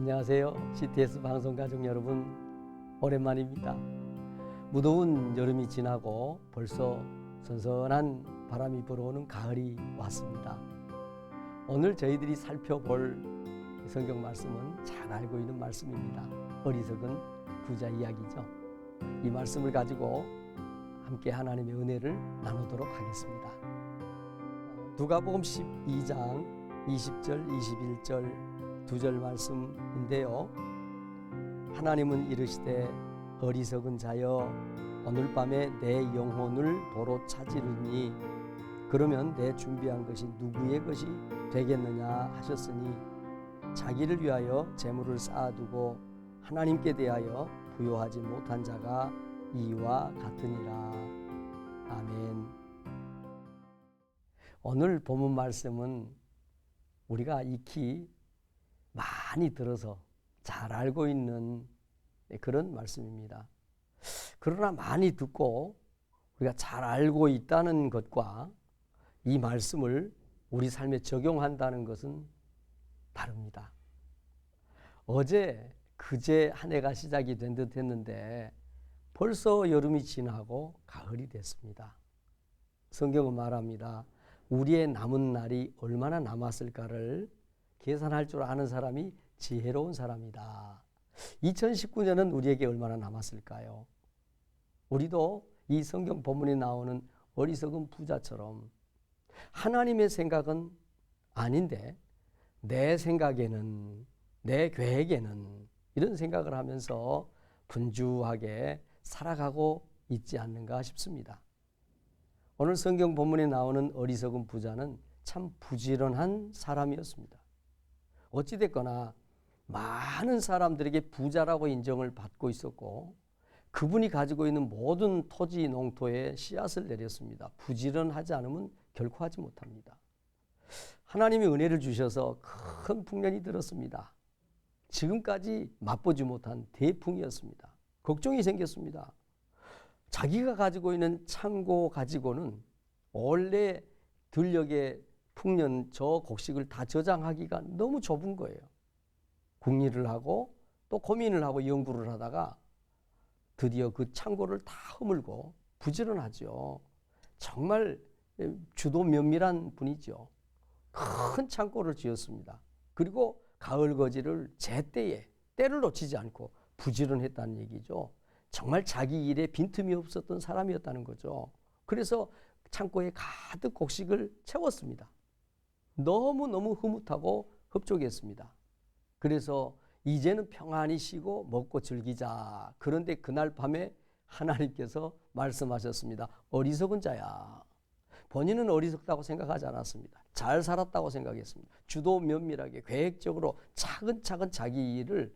안녕하세요. CTS 방송 가족 여러분. 오랜만입니다. 무더운 여름이 지나고 벌써 선선한 바람이 불어오는 가을이 왔습니다. 오늘 저희들이 살펴볼 성경 말씀은 잘 알고 있는 말씀입니다. 어리석은 부자 이야기죠. 이 말씀을 가지고 함께 하나님의 은혜를 나누도록 하겠습니다. 누가복음 12장 20절 21절 두 절 말씀인데요. 하나님은 이르시되 어리석은 자여 오늘 밤에 내 영혼을 도로 찾으리니 그러면 내 준비한 것이 누구의 것이 되겠느냐 하셨으니 자기를 위하여 재물을 쌓아두고 하나님께 대하여 부요하지 못한 자가 이와 같으니라. 아멘. 오늘 본문 말씀은 우리가 익히 많이 들어서 잘 알고 있는 그런 말씀입니다. 그러나 많이 듣고 우리가 잘 알고 있다는 것과 이 말씀을 우리 삶에 적용한다는 것은 다릅니다. 어제 그제 한 해가 시작이 된 듯 했는데 벌써 여름이 지나고 가을이 됐습니다. 성경은 말합니다. 우리의 남은 날이 얼마나 남았을까를 계산할 줄 아는 사람이 지혜로운 사람이다. 2019년은 우리에게 얼마나 남았을까요? 우리도 이 성경 본문에 나오는 어리석은 부자처럼 하나님의 생각은 아닌데 내 생각에는 내 계획에는 이런 생각을 하면서 분주하게 살아가고 있지 않는가 싶습니다. 오늘 성경 본문에 나오는 어리석은 부자는 참 부지런한 사람이었습니다. 어찌됐거나 많은 사람들에게 부자라고 인정을 받고 있었고 그분이 가지고 있는 모든 토지 농토에 씨앗을 내렸습니다. 부지런하지 않으면 결코 하지 못합니다. 하나님이 은혜를 주셔서 큰 풍년이 들었습니다. 지금까지 맛보지 못한 대풍이었습니다. 걱정이 생겼습니다. 자기가 가지고 있는 창고 가지고는 원래 들녘의 풍년 저 곡식을 다 저장하기가 너무 좁은 거예요. 궁리를 하고 또 고민을 하고 연구를 하다가 드디어 그 창고를 다 허물고 부지런하죠. 정말 주도 면밀한 분이죠. 큰 창고를 지었습니다. 그리고 가을 거지를 제때에 때를 놓치지 않고 부지런했다는 얘기죠. 정말 자기 일에 빈틈이 없었던 사람이었다는 거죠. 그래서 창고에 가득 곡식을 채웠습니다. 너무너무 흐뭇하고 흡족했습니다. 그래서 이제는 평안히 쉬고 먹고 즐기자. 그런데 그날 밤에 하나님께서 말씀하셨습니다. 어리석은 자야. 본인은 어리석다고 생각하지 않았습니다. 잘 살았다고 생각했습니다. 주도 면밀하게 계획적으로 차근차근 자기 일을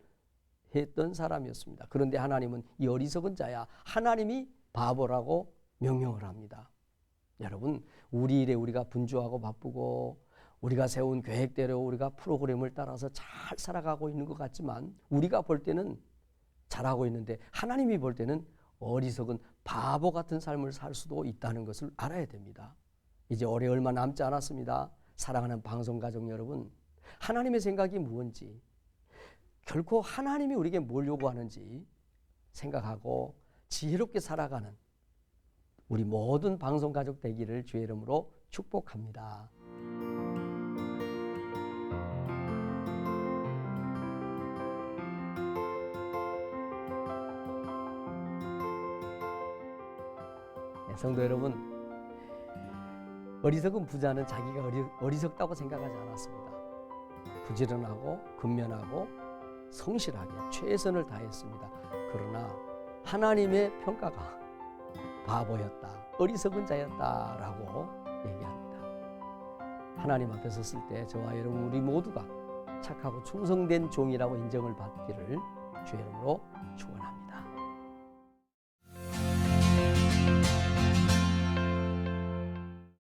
했던 사람이었습니다. 그런데 하나님은 이 어리석은 자야. 하나님이 바보라고 명령을 합니다. 여러분, 우리 일에 우리가 분주하고 바쁘고 우리가 세운 계획대로 우리가 프로그램을 따라서 잘 살아가고 있는 것 같지만 우리가 볼 때는 잘하고 있는데 하나님이 볼 때는 어리석은 바보 같은 삶을 살 수도 있다는 것을 알아야 됩니다. 이제 올해 얼마 남지 않았습니다. 사랑하는 방송 가족 여러분, 하나님의 생각이 무엇인지, 결코 하나님이 우리에게 뭘 요구하는지 생각하고 지혜롭게 살아가는 우리 모든 방송 가족 되기를 주의 이름으로 축복합니다. 성도 여러분, 어리석은 부자는 자기가 어리, 어리석다고 생각하지 않았습니다. 부지런하고 근면하고 성실하게 최선을 다했습니다. 그러나 하나님의 평가가 바보였다, 어리석은 자였다라고 얘기합니다. 하나님 앞에 섰을 때 저와 여러분 우리 모두가 착하고 충성된 종이라고 인정을 받기를 주의 이름으로 축원합니다.